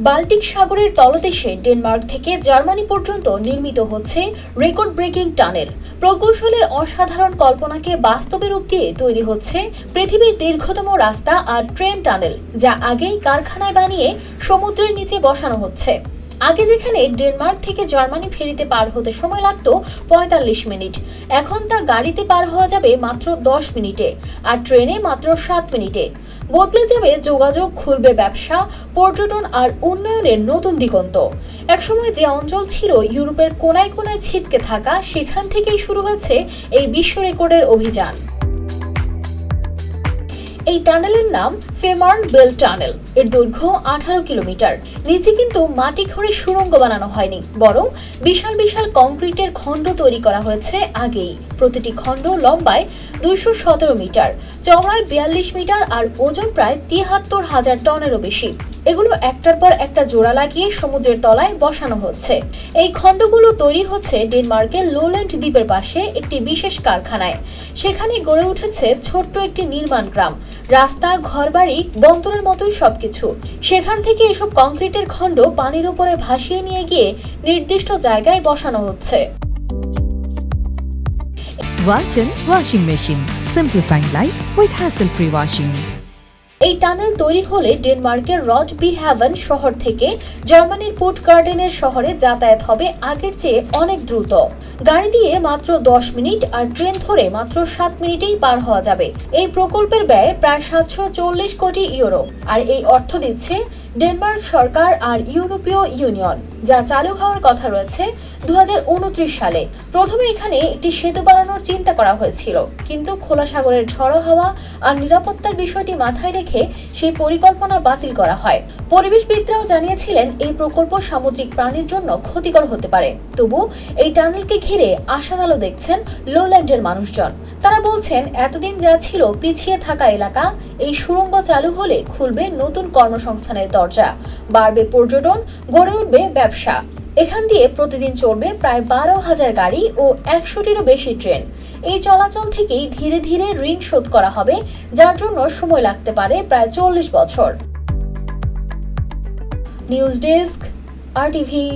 Baltic সাগরের তলদেশে Denmark থেকে জার্মানি পর্যন্ত নির্মিত হচ্ছে রেকর্ড ব্রেকিং টানেল। প্রকৌশলের অসাধারণ কল্পনাকে বাস্তবে রূপ দিয়ে তৈরি হচ্ছে পৃথিবীর দীর্ঘতম রাস্তা আর ট্রেন টানেল, যা আগেই কারখানায় বানিয়ে সমুদ্রের নিচে বসানো হচ্ছে। আগে যেখানে ডেনমার্ক থেকে জার্মানি ফেরিতে পার হতে সময় লাগত পঁয়তাল্লিশ মিনিট। এখন তা গাড়িতে পার হওয়া যাবে মাত্র দশ মিনিটে আর ট্রেনে মাত্র সাত মিনিটে। বদলে যাবে যোগাযোগ, খুলবে ব্যবসা, পর্যটন আর উন্নয়নের নতুন দিগন্ত। একসময় যে অঞ্চল ছিল ইউরোপের কোনায় কোনায় ছিটকে থাকা, সেখান থেকেই শুরু হয়েছে এই বিশ্ব রেকর্ডের অভিযান। এই টানেলের নাম ফেমার্ন বেল টানেল। এর দৈর্ঘ্য আঠারো কিলোমিটার। নিচে কিন্তু মাটি খড়ে সুড়ঙ্গ বানানো হয়নি, বরং বিশাল বিশাল কংক্রিটের খণ্ড তৈরি করা হয়েছে আগেই। প্রতিটি খণ্ড লম্বায় দুইশো সতেরো মিটার, চওড়ায় বিয়াল্লিশ মিটার আর ওজন প্রায় তিয়াত্তর হাজার টনেরও বেশি। এগুলো একটার পর একটা জোড়া লাগিয়ে সমুদ্রের তলায় বসানো হচ্ছে এই খণ্ডগুলো তৈরি হচ্ছে ডেনমার্কের লোল্যান্ড দ্বীপের পাশে একটি বিশেষ কারখানায় সেখানে গড়ে উঠেছে ছোট্ট একটি নির্মাণ গ্রাম রাস্তা, ঘরবাড়ি বন্দরের মতোই সবকিছু সেখান থেকে এসব কংক্রিটের খণ্ড পানির উপরে ভাসিয়ে নিয়ে গিয়ে নির্দিষ্ট জায়গায় বসানো হচ্ছে Walton Washing Machine. Simplifying life with hassle-free washing. এই টানেল তৈরি হলে ডেনমার্কের রড বি হ্যাভেন শহর থেকে জার্মানির পোর্ট গার্ডেনের শহরে যাতায়াত হবে আগের চেয়ে অনেক দ্রুত। গাড়ি দিয়ে মাত্র দশ মিনিট আর ট্রেন ধরে মাত্র সাত মিনিটেই পার হওয়া যাবে। এই প্রকল্পের ব্যয় প্রায় সাতশো চল্লিশ কোটি ইউরো। আর এই অর্থ দিচ্ছে ডেনমার্ক সরকার আর ইউরোপীয় ইউনিয়ন। যা চালু হওয়ার কথা রয়েছে দু সালে। প্রথমে এখানে একটি সেতু বানানোর চিন্তা করা হয়েছিল। কিন্তু খোলা সাগরের ঝড়ো হাওয়া আর নিরাপত্তার বিষয়টি মাথায় রেখে সেই পরিকল্পনা বাতিল করা হয়। পরিবেশবিদরাও জানিয়েছিলেন, এই প্রকল্প সামুদ্রিক প্রাণীর জন্য ক্ষতিকর হতে পারে। তবু এই টানেলকে ঘিরে আশার আলো দেখছেন লোল্যান্ডের মানুষজন। তারা বলছেন, এতদিন যা ছিল পিছিয়ে থাকা এলাকা, এই সুড়ঙ্গ চালু হলে খুলবে নতুন কর্মসংস্থানের দরজা। বাড়বে পর্যটন, গড়ে উঠবে ব্যবসা। এখান দিয়ে প্রতিদিন চলবে প্রায় বারো হাজার গাড়ি ও একশোটিরও বেশি ট্রেন। এই চলাচল থেকেই ধীরে ধীরে ঋণ শোধ করা হবে, যার জন্য সময় লাগতে পারে প্রায় চল্লিশ বছর। News desk, R TV.